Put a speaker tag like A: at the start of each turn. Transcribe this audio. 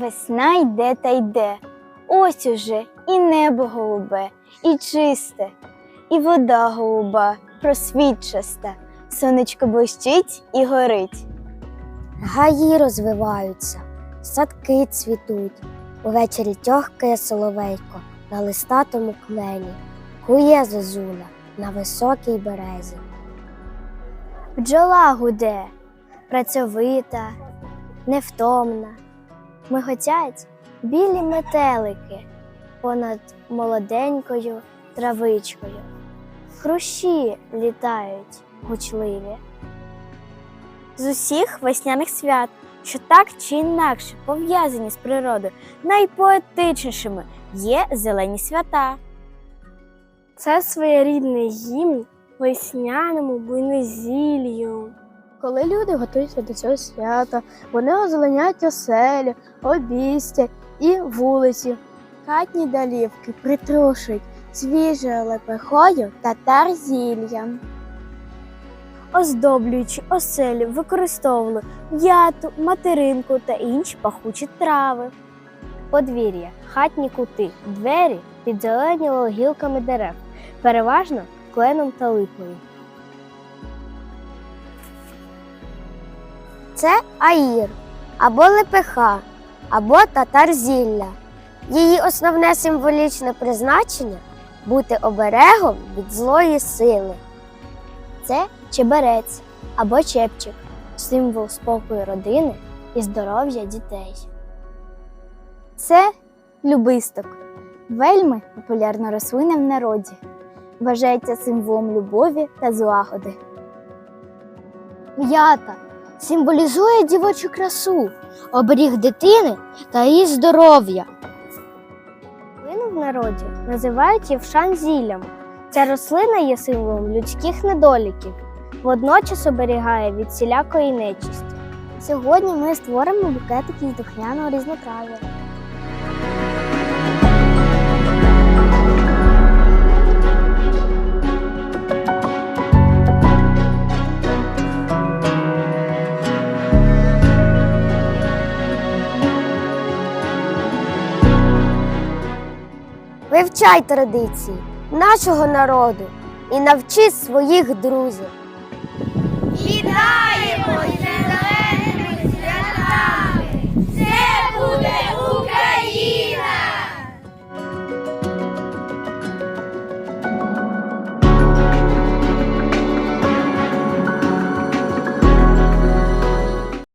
A: Весна йде та йде. Ось уже і небо голубе, і чисте, і вода голуба, просвітчаста. Сонечко блищить і горить.
B: Гаї розвиваються, садки цвітуть. Увечері тьохкає соловейко на листатому клені, кує зозуля на високій березі.
A: Бджола гуде, працьовита, невтомна. Миготять білі метелики понад молоденькою травичкою. Хрущі літають гучливі. З усіх весняних свят, що так чи інакше пов'язані з природою, найпоетичнішими є зелені свята. Це своєрідний гімн весняному буйнозіллю. Коли люди готуються до цього свята, вони озеленяють оселі, обістя і вулиці. Хатні долівки притрушують свіжою лепехою та тарзіллям. Оздоблюючи оселі, використовували м'яту, материнку та інші пахучі трави. Подвір'я, хатні кути, двері підзеленіло гілками дерев, переважно кленом та липою.
B: Це аїр або лепеха, або татарзілля. Її основне символічне призначення бути оберегом від злої сили.
A: Це чеберець або чепчик, символ спокою родини і здоров'я дітей. Це любисток, вельми популярна рослина в народі. Вважається символом любові та злагоди.
B: М'ята символізує дівочу красу, оберіг дитини та її здоров'я.
A: Рослину в народі називають євшан зіллям. Ця рослина є символом людських недоліків, водночас оберігає від всілякої нечисті. Сьогодні ми створимо букетики з духняного різнотрав'я.
B: Вивчай традиції нашого народу і навчи своїх друзів.